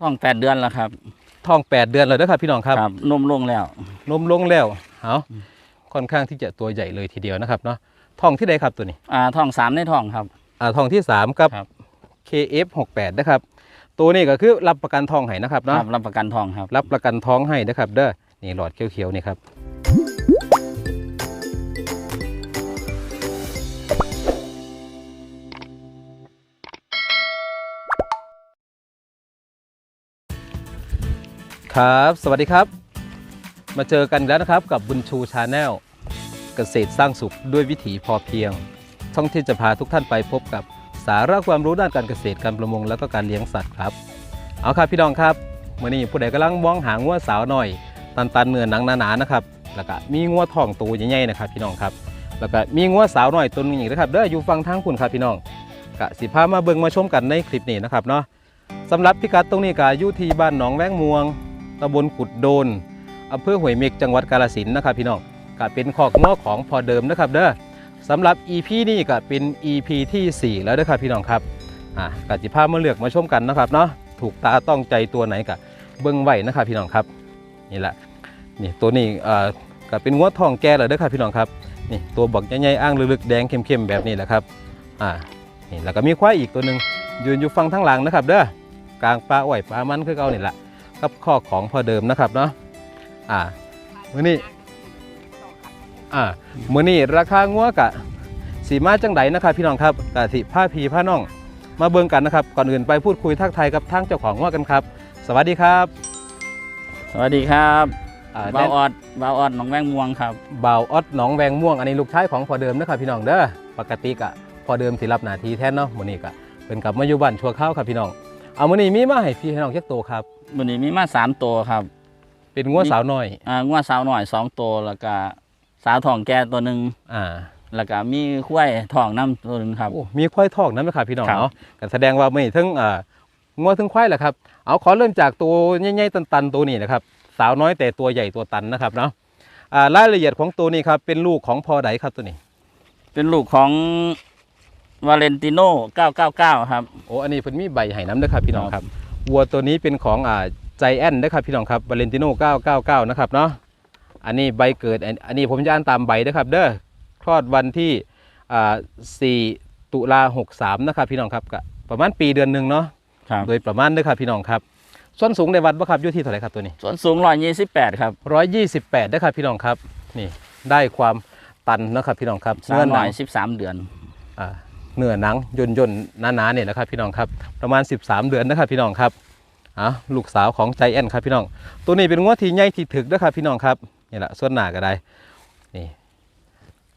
ท้องแปดเดือนแล้วครับท้องแปดเดือนเลยเด้อครับพี่น้องครับนมลงแล้วนมลงแล้วเอาค่อนข้างที่จะตัวใหญ่เลยทีเดียวนะครับเนาะท้องที่ใดครับตัวนี้อ่าท้องสามในท้องครับอ่าท้องที่สามกับครับ KF68 นะครับ ตัวนี้ก็คือรับประกันทองให้นะครับคเนาะรับรับประกันทองครับ รับประกันท้องให้นะครับ เด้อนี่หลอดเขียวๆนี่ครับ ครับ สวัสดีครับ มาเจอกันแล้วนะครับกับบุญชูชาแนลเกษตรสร้างสุขด้วยวิถีพอเพียง ช่องที่จะพาทุกท่านไปพบกับสาระความรู้ด้านการเกษตรการประมงแล้วก็การเลี้ยงสัตว์ครับ เอาครับพี่น้องครับมื่อนี้ผู้ใดกำลังมองหางัวสาวหน่อย ตันตันเนื้อหนังหนาๆนะครับแล้วก็มีงัวทองตัวใหญ่ๆนะครับ พี่น้องครับ แล้วก็มีงัวสาวหน่อยตัวหนึงอีกนะครับเด้ออยู่ฟังทางคุณครับพี่น้องกะสิพามาเบิ่งมาชมกันในคลิปนี้นะครับเนาะสำหรับพิกัดตรงนี้ก็อยู่ที่บ้านหนองแวงม่วง ตำบลกุดโดนอำเภอห้วยเม็กจังหวัดกาฬสินนะครับพี่น้องก็เป็นขอกงัวของพอเดิมนะครับเด้อสำหรับ EP นี้ก็เป็น EP ที่ 4 แล้วเด้อครับพี่น้องครับอะกสิพามาเลือกมาชมกันนะครับเนาะถูกตาต้องใจตัวไหนกะเบิ่งไหวนะครับพี่น้องครับนี่แหละนี่ตัวนี้อ่อก็เป็นงัวทองแก่แล้วเด้อครับพี่น้องครับนี่ตัวบักใหญ่ๆอ้างลึกๆแดงเข้มๆแบบนี้แหละครับอ่านี่แล้วก็มีควายอีกตัวหนึ่งยืนอยู่ฝั่งทั้งหลังนะครับเด้อกลางปลาอ้อยปลามันคือเก่านี่แหละ กับข้อของพอเดิมนะครับเนาะอ่ามื้อนี้อ่ามื้อนี้ราคางัวกะสีมาจังไดนะครับ พี่น้องครับกะสิผ้าพีผ้าน้อง มาเบิ่งกันนะครับ ก่อนอื่นไปพูดคุยทักทายกับทางเจ้าของงัวกันครับ สวัสดีครับ สวัสดีครับอ่าบาวออดบาวออดหนองแวงม่วงครับ บ่าวออดหนองแวงม่วงอันนี้ลูกชายของพอเดิมนะครับพี่น้องเด้อปกติกะพอเดิมสิรับหน้าที่แทนเนาะมื้อนี้กะเป็นกลับมาอยู่บ้านชั่วคราวครับพี่น้อง เอามื้อนี้มีมาให้พี่ให้น้องจักโตครับ วันนี้มีมาสามตัวครับเป็นงัวสาวน้อย อ่างัวสาวหน่อยสองตัวแล้วก็สาวทองแก่ตัวหนึ่งอ่าแล้วก็มีคุ้วยทองน้ำตัวหนึ่งครับ โอ้มีควายทองนั้นไหมครับพี่น้องครับ เนาะก็แสดงว่ามื้อนี้ทั้งอ่างัวทั้งควายแหละครับ เอาขอเริ่มจากตัวใหญ่ๆตันๆตัวนี้นะครับ สาวน้อยแต่ตัวใหญ่ตัวตันนะครับเนาะอ่ารายละเอียดของตัวนี้ครับเป็นลูกของพอไดครับตัวนี้ เป็นลูกของ วาเลนติโน่999 ครับ โอ้อันนี้เพิ่นมีใบให้น้ำนะครับพี่น้องครับวัวตัวนี้เป็นของอ่าใจแอนนะครับพี่น้องครับวาเลนติโน่999 นะครับเนาะอันนี้ใบเกิดอันอันนี้ผมจะอ่านตามใบนะครับ เด้อคลอดวันที่อ่า4ตุลา63 นะครับพี่น้องครับก็ประมาณปีเดือนหนึ่งเนาะครับโดยประมาณเด้อครับพี่น้องครับส่วนสูงในวัดบ่ครับอยู่ที่เท่าไหร่ครับตัวนี้ ส่วนสูง 128 ครับ 128เด้อครับพี่น้องครับ นี่ได้ความตันนะครับพี่น้องครับสาวหหน่นัอยง13 เดือนอ่า เนื้อหนังย่นย่นๆหนาๆเนี่ยนะครับพี่น้องครับประมาณ 13 เดือนนะครับพี่น้องครับอะลูกสาวของใจแอนครับพี่น้อง ตัวนี้เป็นงวดที่ใหญ่ที่ถึกนะครับพี่น้องครับนี่แหละส่วนหนาก็ได้นี่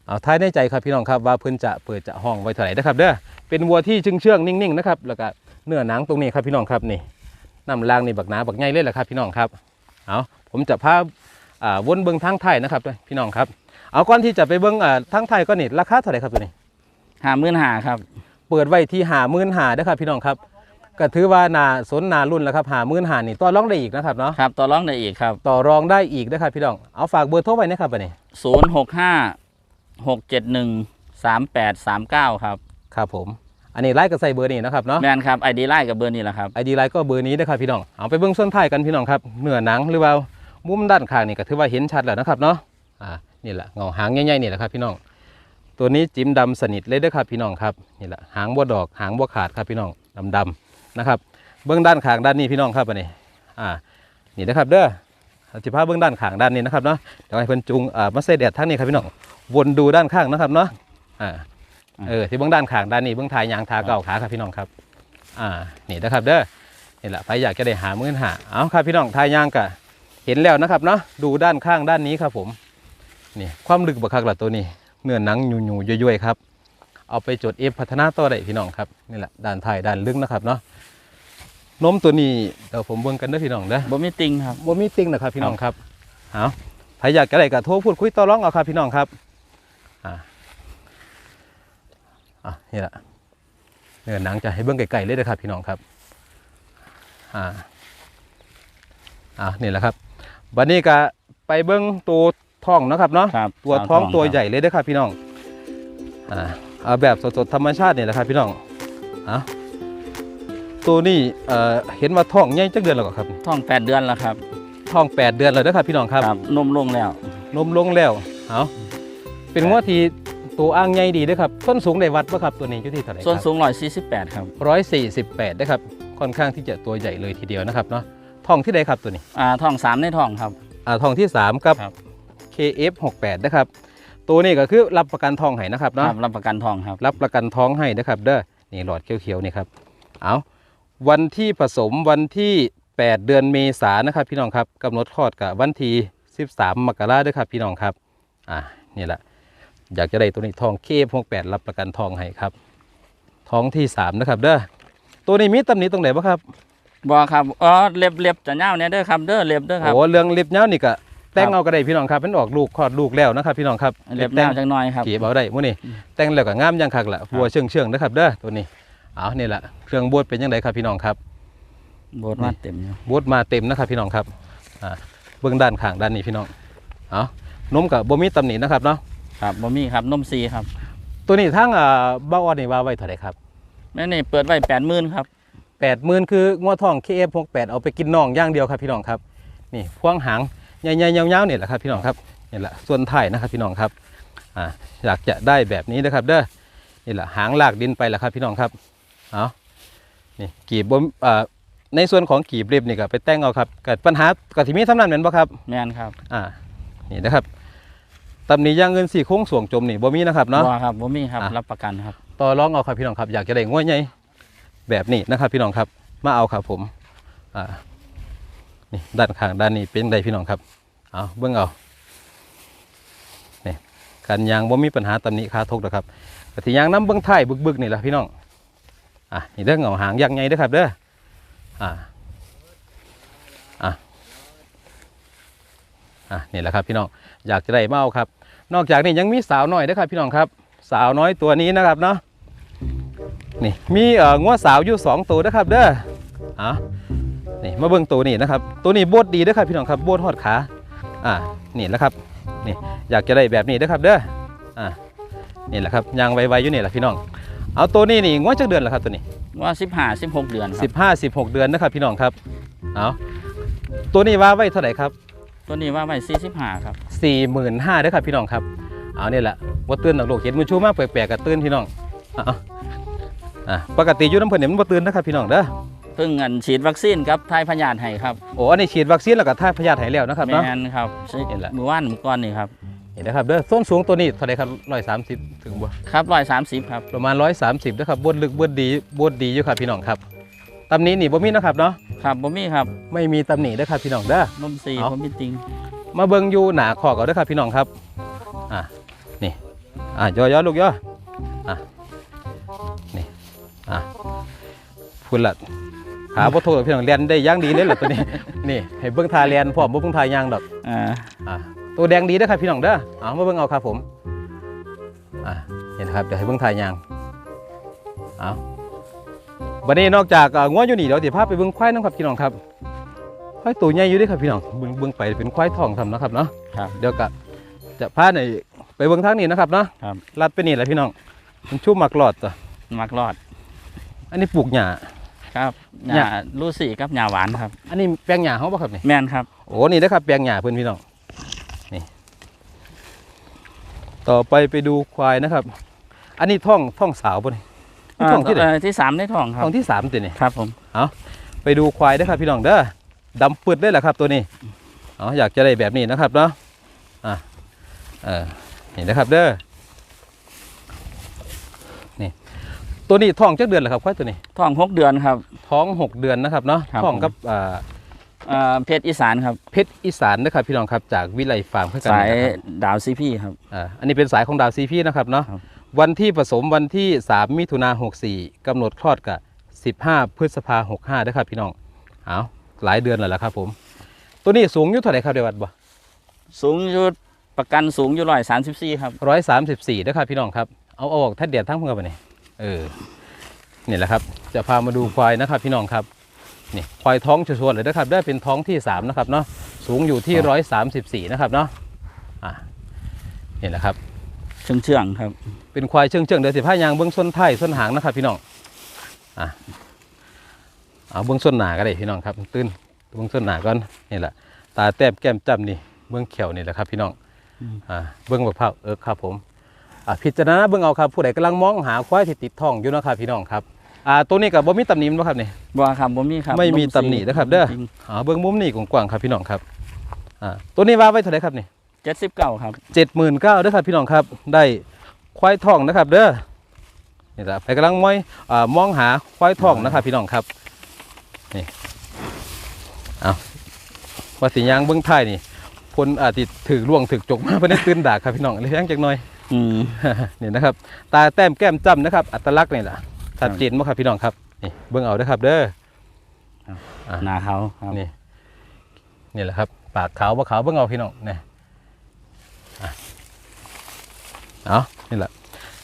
เอาท้ายในใจครับพี่น้องครับว่าเพิ่นจะเปิดจะห้องไว้เท่าไหร่นะครับเด้อเป็นวัวที่เชื่องเชื่องนิ่งๆนะครับแล้วก็เนื้อหนังตรงนี้ครับพี่น้องครับนี่น้ำลางนี่บักหนาบักใหญ่เลยแหละครับพี่น้องครับเอาผมจะพาอ่าวนเบิ้งทางไทยนะครับพี่น้องครับเอาก่อนที่จะไปเบิ้งอ่าทางไทยก็นี่ราคาเท่าไหร่ครับตัวนี้ 55,000ครับ เปิดไว้ที่หามื่นหาเด้อครับพี่น้องครับก็ถือว่านาสนนารุ่นแล้วครับหามื่นหานี่ต่อรองได้อีกนะครับเนาะครับต่อรองได้อีกครับ ต่อรองได้อีกนะครับพี่น้องเอาฝากเบอร์โทรไว้นะครับบัดนี้065 671 3839ครับครับผมอันนี้ไล่กับใส่เบอร์นี้นะครับเนาะแมนครับไอดีไลน์กับเบอร์นี้แหละครับไอดีไลน์ก็เบอร์นี้นะครับพี่น้องเอาไปเบิ้งส่วนท้ายกันพี่น้องครับเนื้อหนังหรือว่ามุมด้านข้างนี่ก็ถือว่าเห็นชัดแล้วนะครับเนาะอ่านี่แหละเงาหางใหญ่ๆนี่แหละครับพี่น้อง ตัวนี้จิ้มดำสนิทเลยเด้อครับพี่น้องครับนี่แหละหางบัวดอกหางบัวขาดครับพี่น้องดำๆนะครับ เบื้องด้านข้างด้านนี้พี่น้องครับอันนี้อ่านี่นะครับเด้อสิพาเบื้องด้านข้างด้านนี้นะครับเนาะเดี๋ยวให้เพิ่นจุงอ่ามาใส่แดดทางนี้ครับพี่น้องวนดูด้านข้างนะครับเนาะอ่าเออที่เบื้องด้านข้างด้านนี้เบื้องทายยางทาเก่าขาครับพี่น้องครับอ่านี่นะครับเด้อนี่แหละใครอยากจะได้หามื่นหาเอาครับพี่น้องทายยางกะเห็นแล้วนะครับเนาะดูด้านข้างด้านนี้ครับผมนี่ความลึกบักคักละตัวนี้ เนื้อหนังอยู่ๆย่อยๆครับเอาไปจดเอฟพัฒนาต่อได้พี่น้องครับนี่แหละด้านท้ายด้านลึกนะครับเนาะนมตัวนี้เดี๋ยวผมเบิ่งกันเด้อพี่น้องเด้อบ่มีติงครับบ่มีติ่งนะครับพี่น้องครับเอาใครอยากจะได้ก็โทรพูดคุยต่อรองเอาครับพี่น้องครับอ่าอะนี่แหละเนื้อหนังจะให้เบิ่งไกลๆเลยนะครับพี่น้องครับ อ่า อ่า นี่แหละครับบัดนี้ก็ไปเบิ่งตัว ท้องเนาะครับเนาะครับตัวท้องสาวตัวครับใหญ่เลยเด้อครับพี่น้องอ่าเอาแบบสดๆธรรมชาตินี่แหละครับพี่น้องเอาตัวนี้เอ่อเห็นว่าท้องใหญ่จักเดือนแล้วก็ครับท้องแปดเดือนแล้วครับท้องแปดเดือนแล้วนะครับพี่น้องครับนมลงแล้วนมลงแล้วเอาเป็นงวที่ตัวอ่างใหญ่ดีเด้วยครับส้นสูงได้วัดป่ะครับตัวนี้อยู่ที่เท่าไหร่ส่วนสูงร้อยสี่สิบแปดครับร้อยสี่สิบแปดนะครับค่อนข้างที่จะตัวใหญ่เลยทีเดียวนะครับเนาะท้องที่ใดครับตัวนี้อ่าท้องสามในท้องครับอ่าท้องที่สามกับครับ KF68 นะครับตัวนี้ก็คือรับประกันทองให้นะครับคเนาะรับรับประกันทองครับ รับประกันท้องให้นะครับ เด้อนี่หลอดเขียวๆนี่ครับเอาวันที่ผสมวันที่ 8 เดือนเมษายนนะครับพี่น้องครับกำหนดคลอดกับวันที่ 13 มกราคมด้วยครับพี่น้องครับอ่านี่แหละอยากจะได้ตัวนี้ทอง KF68 รับประกันทองให้ครับท้องที่3นะครับเด้อตัวนี้มีตำหนิตรงไหนบ้างครับบอครับอ๋อเล็บเล็บจะเน่าเนี่ยเด้อครับเด้อเล็บเด้อครับโอ้เรื่องเล็บเนี้ยนี่ก็ แต่งเอาก็ได้พี่น้องครับเป็นออกลูกคลอดลูกแล้วนะครับ พี่น้องครับเล็บแต่เน่างจังน้อยครับเก็บเอาได้มื้อนี้แต่งแล้วก็งามอยังคักละบัวเชื่องเชื่องๆนะครับเด้อตัวนี้เอานี่แหละเครื่องบวชเป็นยังไงครับพี่น้องครับโบดมาเต็มอยู่บวชมาเต็มนะครับพี่น้องครับอ่าเบื้องด้านข้างด้านนี้พี่น้องเอานมกับบ่มีตำหนินะครับเนาะครับบ่มีครับนมซีครับ ตัวนี้ทั้งอ่าบ้าออนนี่ว่าไว้เท่าไหร่ครับแม่นี่เปิดไว้แปดหมื่นครับแปดหมื่นคืองวดทอง KF68 เอาไปกินน่องอย่างเดียวครับพี่น้องครับ นี่พวงหาง ใหญ่ๆยาวๆนี่แหละครับพี่น้องครับนี่แหละส่วนท้ายนะครับพี่น้องครับอ่าอยากจะได้แบบนี้นะครับ เด้อนี่แหละหางลากดินไปแล้วครับพี่น้องครับเอานี่กีบบอ่าในส่วนของกีบเรียบนี่ก็ไปแต่งเอาครับเกิดปัญหากับที่มีทำนั้นเหมือนบ่ครับแม่นครับอ่านี่นะครับตำหนิย่างเงินสี่โค้งสวงจมนี่บ่มีนะครับเนาะ บ่ครับบ่มีครับ อะ รับประกันครับ ต่อรองเอาครับพี่น้องครับอยากจะได้ง่วยใหญ่แบบนี้นะครับ พี่น้องครับมาเอาครับผมอ่า นี่ด้านข้างด้านนี้เป็นไดพี่น้องครับเอาเบิ่งเอานี่การยางบ่ามีปัญหาตำหนิคาทกหรอครับกติยางน้ำเบิ่งไทยบึกๆนี่แหละพี่น้องอะนี่เด้อเงาหางยางใหญ่เด้อครับเด้ออ่าอะอะนี่แหละครับพี่น้องอยากจะได้มาเอาครับ นอกจากนี้ยังมีสาวน้อยนะครับพี่น้องครับ สาวน้อยตัวนี้นะครับเนาะนี่มีเอ่องัวสาวอยู่สองตัวนะครับเด้ออะ นี่มาเบิ่งตัวนี้นะครับ ตัวนี้โบดดีเด้อครับพี่น้องครับโบดหอดขาอ่านี่แหละครับนี่อยากจะได้แบบนี้เด้อครับเด้ออ่านี่แหละครับยางไวๆอยู่นี่แหละพี่น้อง เอาตัวนี้นี่งัวจักเดือนแล้วครับตัวนี้ว่าสิบห้าสิบหกเดือนครับ15 16เดือนนะครับพี่น้องครับเอาตัวนี้ว่าไว้เท่าไหร่ครับ ตัวนี้ว่าไว้สี่สิบห้าครับสี่หมื่นห้าด้วยครับพี่น้องครับเอาเนี่ยแหละว่าตื่นหนักโลกเห็นมันชูมากแปลกๆกับตื่นพี่น้องเอาอะปกติอยู่น้ำเพลินเนี่ยมันบ่ตื่นนะครับพี่น้องเด้อ เพิ่งอันฉีดวัคซีนครับทายพยาธิให้ครับโอ้อันนี้ฉีดวัคซีนแล้วก็ท่าพยาธิหายแล้วนะครับแมเนาะ นครับใช่เห็นละเมื่อวานเมื่อก่อนนี่ครับเห็นนะครับเด้อส้นสูงตัวนี้เท่าไหรครับร้อยสามสิบถึงบ่ครับร้อยสามสิบครับประมาณร้อยสามสิบนะครับบนลึกบนดีบนดีอยู่ครับพี่น้องครับตำหนี้นี่บ่มีนะครับเนาะครับบ่มีครับไม่มีตำหนิด้วยครับพี่น้องเด้อ นมซีเอาผมมีติงมาเบิ่งอยู่หนาขอกเอาเด้อครับพี่น้องครับอะนี่อะย่อย่อลูกย่ออะนี่อะพุ่นละ หาบ่โทษพี่น้องเรียนได้อย่างดีเลยล่ะตัวนี้ นี่ให้เบิ่งทาเรียนพร้อมบ่เบิ่งทายางดอกอ่าอะตัวแดงดีเด้อครับพี่น้องเด้อเอามาเบิ่งเอาครับผมอะเห็นนะครับเดี๋ยวให้เบิ่งทายางเอาบัดนี้นอกจากเอ่องัวอยู่นี่เดี๋ยวสิพาไปเบิ่งควายนํครับพี่น้องครับควายตัวใหญ่อยู่เด้อครับพี่น้องเบิ่งเบิ่งไปเป็นควายทองทำนะครับเนาะครับเดี๋ยวก็จะพาในไปเบิ่งทางนี้นะครับเนาะครับลัดไปนี่แหละพี่น้องมันชุ่มหมักหลอดจ้ะมักรอด อันนี้ปลูกหญ้า ครับหหญ้าญ้าลูซี่กับหญ้าหวานครับ อันนี้แปลงหญ้าเขาบ่ครับนี่แม่นครับโอ้นี่นะครับแปลงหญ้าเพื่อนพี่น้องนี่ ต่อไปไปดูควายนะครับ อันนี้ท้องท้องสาวป่ะนี่นี่ท้องที่ไหนเอ่อที่สามในท้องครับท้องที่สามตัวนี่ครับ ผมไปดูควายเด้อครับพี่น้องเด้อดำปืดเลยแหละครับตัวนี้อ๋ออยากจะได้แบบนี้นะครับเนาะอะเออนี่นะครับเด้อ นี่ ตัวนี้ท้องจักเดือนเหรอครับควายตัวนี้ท้องหกเดือนครับ ท้อง6เดือนนะครับเนาะครับท้องกับอ่าเอ่อเพชรอีสานครับเพชรอีสานนะครับพี่น้องครับจากวิไลฟาร์มเพื่อกันสายนะครับ ดาวซีพี่ครับ อ่าอันนี้เป็นสายของดาวซีพีนะครับเนาะครับ วันที่ผสมวันที่ 3 มิถุนา64กำหนดคลอดกับ15 พฤษภา65นะครับพี่น้องเอาหลายเดือนแล้วล่ะครับผม ตัวนี้สูงอยู่เท่าไหร่ครับเดวัดบ่สูงอยู่ประกันสูงอยู่ร้อยสามสิบสี่ครับ ร้อยสามสิบสี่นะครับพี่น้องครับ เอาเอาออกทัดเดียดทั้งเมือไปนี่ เออนี่แหละครับ จะพามาดูควายนะครับ พี่น้องครับนี่ควายท้องชัวร์ๆเลยนะครับ ได้เป็นท้องที่สามนะครับเนาะสูงอยู่ที่ร้อยสามสิบสี่นะครับเนาะอ่านี่แหละครับเชื่องเชื่องๆครับ เป็นควายเชื่องๆเดี๋ยวสิผ้ายางเบื้องส้นท้ายส้นหางนะครับ พี่น้องอะเอาเบื้องส่วนหนาก็ได้พี่น้องครับ ตื้นเบื้องส่วนหนาก่อนนี่แหละ ตาแต้มแก้มจ้ำนี่เบื้องเขียวนี่แหละครับ พี่น้องอ่าเบื้องบักเผาเออครับผมอ่า พิจารณาเบื้องเอาครับผู้ใดกำลังมองหาควายที่ติดท้องอยู่เนาะครับพี่น้องครับอ่าตัวนี้กับบ่มีตำหนิมั้ครับนี่บ่ครับบ่มีครับไม่มีตำหนินะครับเด้ออ่าเบื้องมุมนี่กว้างๆครับพี่น้องครับอ่าตัวนี้ว่าไว้เท่าไหร่ครับนี่เจ็ดสิบเก้าครับเจ็ดหมื่นเก้าเด้อครับพี่น้องครับได้ควายทองนะครับ เด้อนี่แหละไปกำลังมอยอ่ามองหาควายทองนะครับ พี่น้องครับนี่เอาว่าสิยางเบื้องท้ายนี่พลอาจติถือล่วงถือจกมาเพื่อได้ตื่นดากครับพี่น้องเลยยังจักหน่อย อืม นี่นะครับ ตาแต้มแก้มจ้ำนะครับ อัตลักษณ์นี่แหละชัดเจนมากครับพี่น้องครับนี่เบื้องเอาเด้อครับ เด้อหนาเขาครับนี่นี่แหละครับ ปากขาวว่าขาวเบื้องเอาพี่น้องนี่อะเอานี่แหละ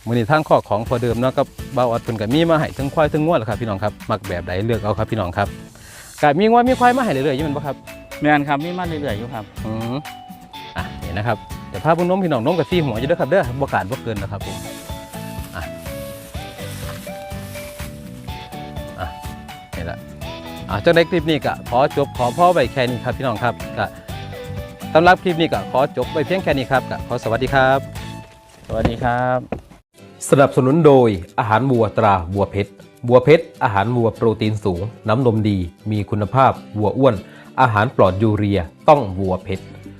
มือนี้ทางข้อของพอเดิมเนาะกับเบาอัดเพิ่นกับมีมาให้ทั้งควายทั้งงวดแหละครับพี่น้องครับมักแบบใดเลือกเอาครับพี่น้องครับกมีงวดมีควายมาให้เรื่อยๆอยังมันปะครับแมนครับมีมาเรื่อยๆอยู่ครับอืมอะนี่นะครับ เดี๋ยวพาพุ่งน้มพี่น้องน้มกับซี่หัวอยู่เด้อครับเด้อบ่ขาดบ่เกินนะครับผมอะอะนี่แหละอะจังในคลิปนี้ก็ขอจบขอพ่อไว้แค่นี้ครับพี่น้องครับก็สำหรับคลิปนี้ก็ขอจบไว้เพียงแค่นี้ครับก็ขอสวัสดีครับ สวัสดีครับ สนับสนุนโดยอาหารวัวตราวัวเพชรวัวเพชรอาหารวัวโปรตีนสูง น้ำนมดี มีคุณภาพวัวอ้วน อาหารปลอดยูเรียต้องวัวเพชร